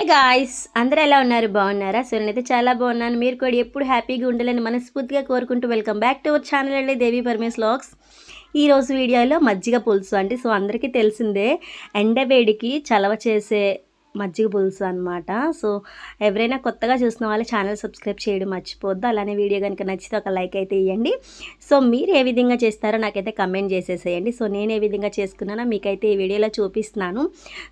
Guys అందరూ ఎలా ఉన్నారు? బాగున్నారా? సో నేనైతే చాలా బాగున్నాను. మీరు కూడా ఎప్పుడు హ్యాపీగా ఉండాలని మనస్ఫూర్తిగా కోరుకుంటూ welcome back to our channel అండి దేవి పరమేశ్ లాగ్స్ ఈ రోజు వీడియోలో మజ్జిగ పులుసు అంటే సో అందరికీ తెలిసిందే ఎండవేడికి చలవ చేసే మజ్జిగ పులుసు అనమాట సో ఎవరైనా కొత్తగా చూసిన వాళ్ళు ఛానల్ సబ్స్క్రైబ్ చేయడం మర్చిపోద్దు అలానే వీడియో కనుక నచ్చితే ఒక లైక్ అయితే ఇవ్వండి సో మీరు ఏ విధంగా చేస్తారో నాకైతే కమెంట్ చేసేసేయండి. సో నేను ఏ విధంగా చేసుకున్నానో మీకైతే ఈ వీడియోలో చూపిస్తున్నాను.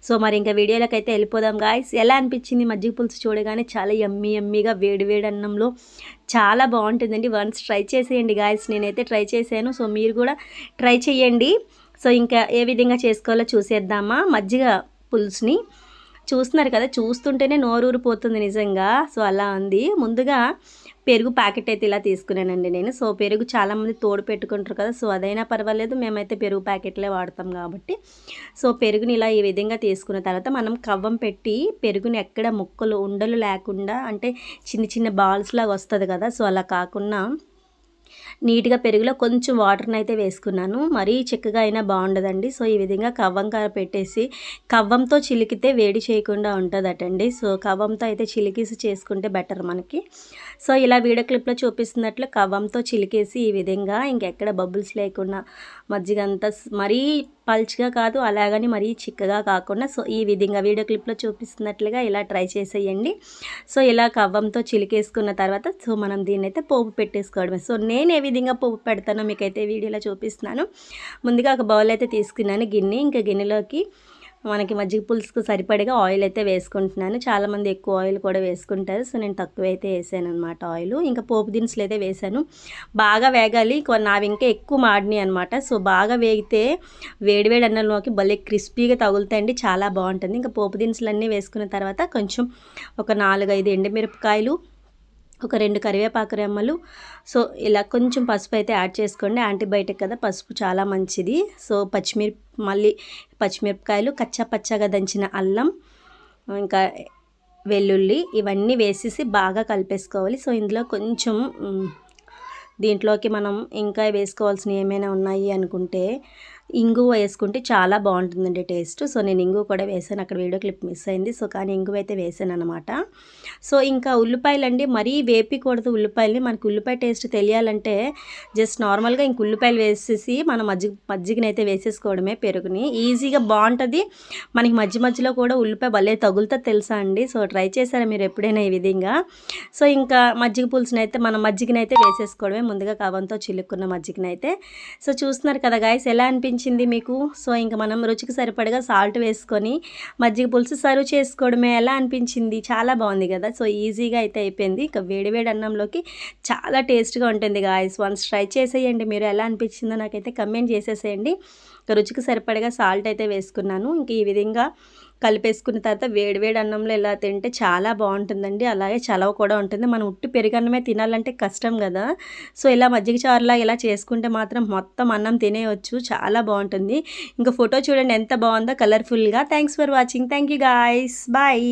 సో మరి ఇంకా వీడియోలోకి అయితే వెళ్ళిపోదాం గాయస్ ఎలా అనిపించింది మజ్జిగ పులుసు చూడగానే? చాలా ఎమ్మి ఎమ్మిగా వేడి వేడి అన్నంలో. చాలా బాగుంటుందండి. వన్స్ ట్రై చేసేయండి గాయస్ నేనైతే ట్రై చేశాను. సో మీరు కూడా ట్రై చేయండి సో ఇంకా ఏ విధంగా చేసుకోవాలో చూసేద్దామా? మజ్జిగ పులుసుని. చూస్తున్నారు కదా చూస్తుంటేనే నోరూరిపోతుంది నిజంగా. సో అలా ఉంది. ముందుగా పెరుగు ప్యాకెట్ అయితే ఇలా తీసుకున్నానండి నేను. సో పెరుగు చాలామంది తోడు పెట్టుకుంటారు కదా సో అదైనా పర్వాలేదు. మేమైతే పెరుగు ప్యాకెట్లే వాడతాం కాబట్టి. సో పెరుగుని ఇలా ఈ విధంగా తీసుకున్న తర్వాత మనం కవ్వం పెట్టి పెరుగుని ఎక్కడ ముక్కలు ఉండలు లేకుండా అంటే చిన్న చిన్న బాల్స్ లాగా వస్తుంది కదా సో అలా కాకుండా నీట్గా పెరుగులో కొంచెం వాటర్ని అయితే వేసుకున్నాను. మరీ చిక్కగా అయినా బాగుండదండి. సో ఈ విధంగా కవ్వం కార పెట్టేసి కవ్వంతో చిలికితే వేడి చేయకుండా ఉంటుందటండి. సో కవ్వంతో అయితే చిలికేసి చేసుకుంటే బెటర్ మనకి. సో ఇలా వీడియో క్లిప్లో చూపిస్తున్నట్లు కవ్వంతో చిలికేసి ఈ విధంగా ఇంకెక్కడ బబుల్స్ లేకుండా మజ్జిగ అంతా మరీ పల్చగా కాదు అలాగని మరీ చిక్కగా కాకుండా సో ఈ విధంగా వీడియో క్లిప్లో చూపిస్తున్నట్లుగా ఇలా ట్రై చేసేయండి. సో ఇలా కవ్వంతో చిలికేసుకున్న తర్వాత సో మనం దీన్ని అయితే పోపు పెట్టేసుకోవడమే. సో నేను ఏ విధంగా పోపు పెడతానో మీకైతే వీడియోలో చూపిస్తున్నాను. ముందుగా ఒక బౌల్ అయితే తీసుకున్నాను గిన్నె. ఇంకా గిన్నెలోకి మనకి మజ్జిగ పులుసుకు సరిపడిగా ఆయిల్ అయితే వేసుకుంటున్నాను. చాలామంది ఎక్కువ ఆయిల్ కూడా వేసుకుంటారు. సో నేను తక్కువ అయితే వేసాను అనమాట ఆయిల్ ఇంకా పోపు దినుసులు అయితే వేసాను. బాగా వేగాలి. నావి ఇంకా ఎక్కువ మాడినాయి అనమాట సో బాగా వేగితే వేడివేడి అన్నంలోకి భలే క్రిస్పీగా తగులుతాయండి. చాలా బాగుంటుంది. ఇంకా పోపు దినుసులు అన్నీ వేసుకున్న తర్వాత కొంచెం ఒక నాలుగైదు ఎండుమిరపకాయలు ఒక రెండు కరివేపాకు రెమ్మలు. సో ఇలా కొంచెం పసుపు అయితే యాడ్ చేసుకోండి. యాంటీబయాటిక్ కదా పసుపు చాలా మంచిది. సో పచ్చిమిరప మళ్ళీ పచ్చిమిరపకాయలు కచ్చా పచ్చగా దంచిన అల్లం ఇంకా వెల్లుల్లి ఇవన్నీ వేసేసి బాగా కలిపేసుకోవాలి. సో ఇందులో కొంచెం దీంట్లోకి మనం ఇంకా వేసుకోవాల్సినవి ఏమైనా ఉన్నాయి అనుకుంటే ఇంగువ వేసుకుంటే చాలా బాగుంటుందండి టేస్ట్. సో నేను ఇంగువ కూడా వేసాను. అక్కడ వీడియో క్లిప్ మిస్ అయింది. సో కానీ ఇంగువ అయితే వేసాను అనమాట సో ఇంకా ఉల్లిపాయలు అండి మరీ వేపికూడదు ఉల్లిపాయలని. మనకు ఉల్లిపాయ టేస్ట్ తెలియాలంటే జస్ట్ నార్మల్గా ఇంక ఉల్లిపాయలు వేసేసి మనం మజ్జిగ మజ్జిగనైతే వేసేసుకోవడమే పెరుగుని. ఈజీగా బాగుంటుంది. మనకి మధ్య మధ్యలో కూడా ఉల్లిపాయ భలే తగులుతుంది తెలుసా అండి? సో ట్రై చేశారా మీరు ఎప్పుడైనా ఈ విధంగా? సో ఇంకా మజ్జిగ పులుసునైతే మనం మజ్జిగనైతే వేసేసుకోవడమే. ముందుగా కవంతో చిలుక్కున్న మజ్జిగనైతే. సో చూస్తున్నారు కదా గాయస్ ఎలా అనిపించింది? మీకు? సో ఇంకా మనం రుచికి సరిపడగా సాల్ట్ వేసుకొని మజ్జిగ పులుసు సర్వ్ చేసుకోవడమే ఎలా అనిపించింది? చాలా బాగుంది కదా? సో ఈజీగా అయితే అయిపోయింది. ఇంకా వేడివేడి అన్నంలోకి చాలా టేస్ట్గా ఉంటుంది గాయస్. వన్స్ ట్రై చేసేయండి. మీరు ఎలా అనిపించిందో నాకైతే కమెంట్ చేసేసేయండి. ఇంకా రుచికి సరిపడగా సాల్ట్ అయితే వేసుకున్నాను. ఇంక ఈ విధంగా కలిపేసుకున్న తర్వాత వేడివేడి అన్నంలో ఇలా తింటే చాలా బాగుంటుందండి. అలాగే చలవ కూడా ఉంటుంది. మనం ఉట్టి పెరుగన్నమే తినాలంటే కష్టం కదా. సో ఇలా మజ్జిగ చారులా ఇలా చేసుకుంటే మాత్రం మొత్తం అన్నం తినేయచ్చు. చాలా బాగుంటుంది. ఇంకా ఫోటో చూడండి ఎంత బాగుందో. కలర్ఫుల్గా. Thanks for watching. Thank you guys. Bye.